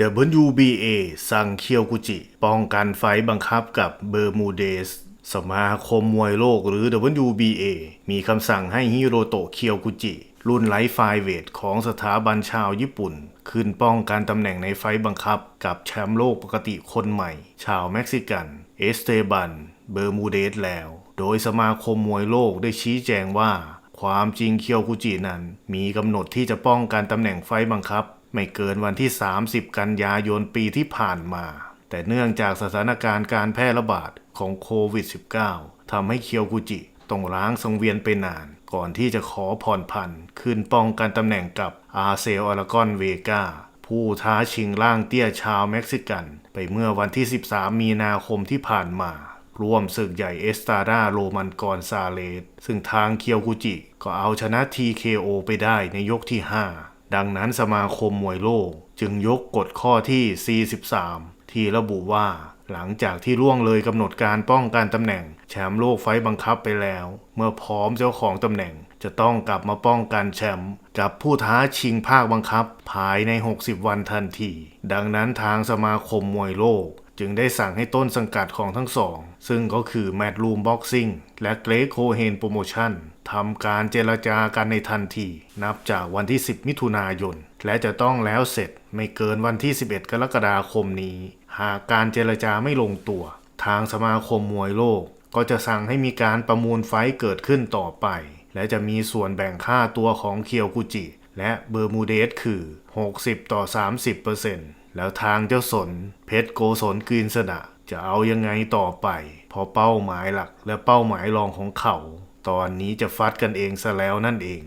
WBA สั่งเคียวกุจิ ป้องกันไฟบังคับกับเบอร์มูเดส สมาคมมวยโลกหรือ WBA มีคำสั่งให้ฮิโรโตะเคียวกุจิ รุ่นไลท์ไฟเวทของสถาบันชาวญี่ปุ่น ขึ้นป้องกันตำแหน่งในไฟบังคับกับแชมป์โลกปกติคนใหม่ ชาวเม็กซิกัน เอสเตบัน เบอร์มูเดสแล้ว โดยสมาคมมวยโลกได้ชี้แจงว่า ความจริงเคียวกุจินั้น มีกำหนดที่จะป้องกันตำแหน่งไฟบังคับ ไม่เกินวันที่ 30 กันยายนปีที่ผ่านมา แต่เนื่องจากสถานการณ์การแพร่ระบาดของโควิด -19 ทำให้เคียวกุจิต้องล้างสังเวียนไปนาน ก่อนที่จะขอผ่อนผันขึ้นป้องกันตำแหน่งกับอาเซลอารากอนเวกาผู้ท้าชิงร่างเตี้ยชาวเม็กซิกัน ไปเมื่อวันที่ 13 มีนาคมที่ผ่านมาร่วมศึกใหญ่เอสตาดาโรมันกอนซาเลสซึ่งทางเคียวกุจิ ก็เอาชนะ TKO ไปได้ในยกที่ 5 ดังนั้นสมาคมมวยโลกจึงยกกฎข้อที่ 43 ที่ระบุว่า หลังจากที่ล่วงเลยกำหนดการป้องกันตำแหน่ง แชมป์โลกไฟต์บังคับไปแล้ว เมื่อพร้อมเจ้าของตำแหน่ง จะต้องกลับมาป้องกันแชมป์กับผู้ท้าชิงภาคบังคับ ภายใน 60 วันทันที ดังนั้นทางสมาคมมวยโลกจึงได้สั่งให้ต้นสังกัดของทั้งสอง ซึ่งก็คือแมดลูมบ็อกซิ่งและเกรกโคเฮนโปรโมชั่น ทำการเจรจากันในทันที นับจากวันที่ 10 มิถุนายน และจะต้องแล้วเสร็จไม่เกินวันที่ 11 กรกฎาคมนี้ หากการเจรจาไม่ลงตัว ทางสมาคมมวยโลก ก็จะสั่งให้มีการประมูลไฟเกิดขึ้นต่อไป และจะมีส่วนแบ่งค่าตัวของเคียวกุจิ และเบอร์มูเดสคือ 60 ต่อ 30%แล้วทางเจ้าสน เพชรโกศลกรีนสนะจะเอายังไงต่อไปพราะเป้าหมายหลักและเป้าหมายรองของเขา ตอนนี้จะฟัดกันเองซะแล้วนั่นเอง